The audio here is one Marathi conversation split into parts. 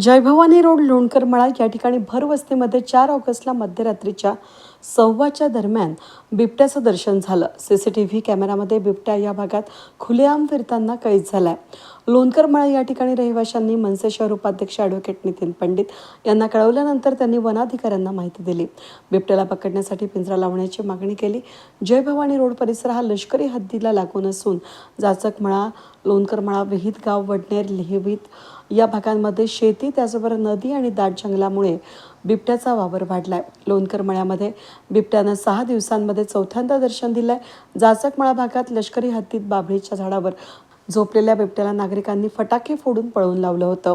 जयभवानी रोड लोणकर मळा या ठिकाणी भरवस्तीमध्ये चार ऑगस्टला मध्यरात्रीच्या सव्वाच्या दरम्यान बिबट्याचं दर्शन झालं. सी सी टी व्ही कॅमेरामध्ये बिबट्या या भागात खुलेआम फिरताना कैद झालाय. लोणकर मळा या ठिकाणी रहिवाशांनी मनसे शहर उपाध्यक्ष ॲडव्होकेट नितीन पंडित यांना कळवल्यानंतर त्यांनी वनाधिकाऱ्यांना माहिती दिली. बिबट्याला पकडण्यासाठी पिंजरा लावण्याची मागणी केली. जय भवानी रोड परिसर हा लष्करी हद्दीला लागून असून जाचक मळा लोणकर मळा विहित गाव वडनेर लिहिवीत या भागांमध्ये शेती त्याचबरोबर नदी आणि दाट जंगलामुळे बिबट्याचा वावर वाढलाय. लोणकर मळ्यामध्ये बिबट्यानं सहा दिवसांमध्ये चौथ्यांदा दर्शन दिलंय. जाचकमळा भागात लष्करी हद्दीत बाभळीच्या झाडावर झोपलेल्या बिबट्याला नागरिकांनी फटाके फोडून पळवून लावलं होतं.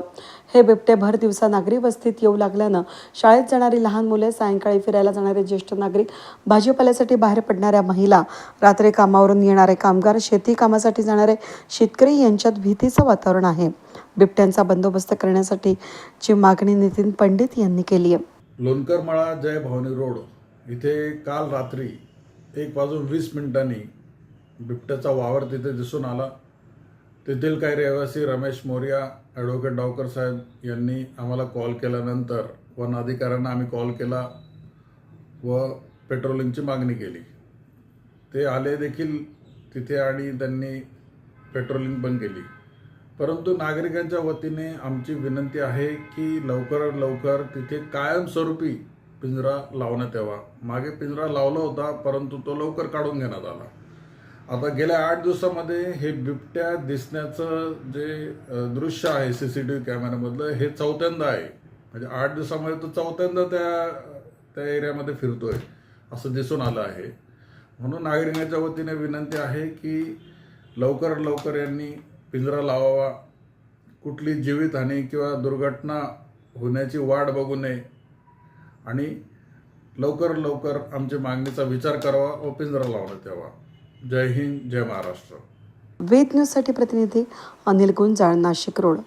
हे बिबटे भर दिवसा नागरी वस्तीत येऊ लागल्यानं शाळेत जाणारी लहान मुले सायंकाळी फिरायला जाणारे ज्येष्ठ नागरिक भाजीपाल्यासाठी बाहेर पडणाऱ्या महिला रात्री कामावरून येणारे कामगार शेती कामासाठी जाणारे शेतकरी यांच्यात भीतीचं वातावरण आहे. बिबट्यांचा बंदोबस्त करण्यासाठी ची मागणी नितीन पंडित यांनी केली आहे. लोणकरमाळा जय भवानी रोड. इथे काल रात्री एक वाजून वीस मिनिटांनी बिबट्याचा वावर तिथे दिसून आला. तेथील काही रहिवासी रमेश मोर्या ॲडव्होकेट डावकर साहेब यांनी आम्हाला कॉल केल्यानंतर वन अधिकाऱ्यांना आम्ही कॉल केला व पेट्रोलिंगची मागणी केली. ते आले देखील तिथे आणि त्यांनी पेट्रोलिंग पण केली. परंतु नागरिकांच्या वतीने आमची विनंती आहे की लवकरात लवकर तिथे कायमस्वरूपी पिंजरा लावण्यात यावा. मागे पिंजरा लावला होता परंतु तो लवकर काढून घेण्यात आला. आता गेल्या आठ दिवसामध्ये हे बिबट्या दिसण्याचं जे दृश्य आहे सी सी टी व्ही कॅमेऱ्यामधलं हे चौथ्यांदा आहे. म्हणजे आठ दिवसामध्ये तो चौथ्यांदा त्या त्या एरियामध्ये फिरतोय असं दिसून आलं आहे. म्हणून नागरिकांच्या वतीने विनंती आहे की लवकर लवकर यांनी पिंजरा लावावा. कुठली जीवितहानी किंवा दुर्घटना होण्याची वाट बघू नये. आणि लवकर लवकर आमच्या मागणीचा विचार करावा व पिंजरा लावण्यात यावा. जय हिंद जय महाराष्ट्र. वेद न्यूजसाठी प्रतिनिधी अनिल गुंजाळ नाशिक रोड.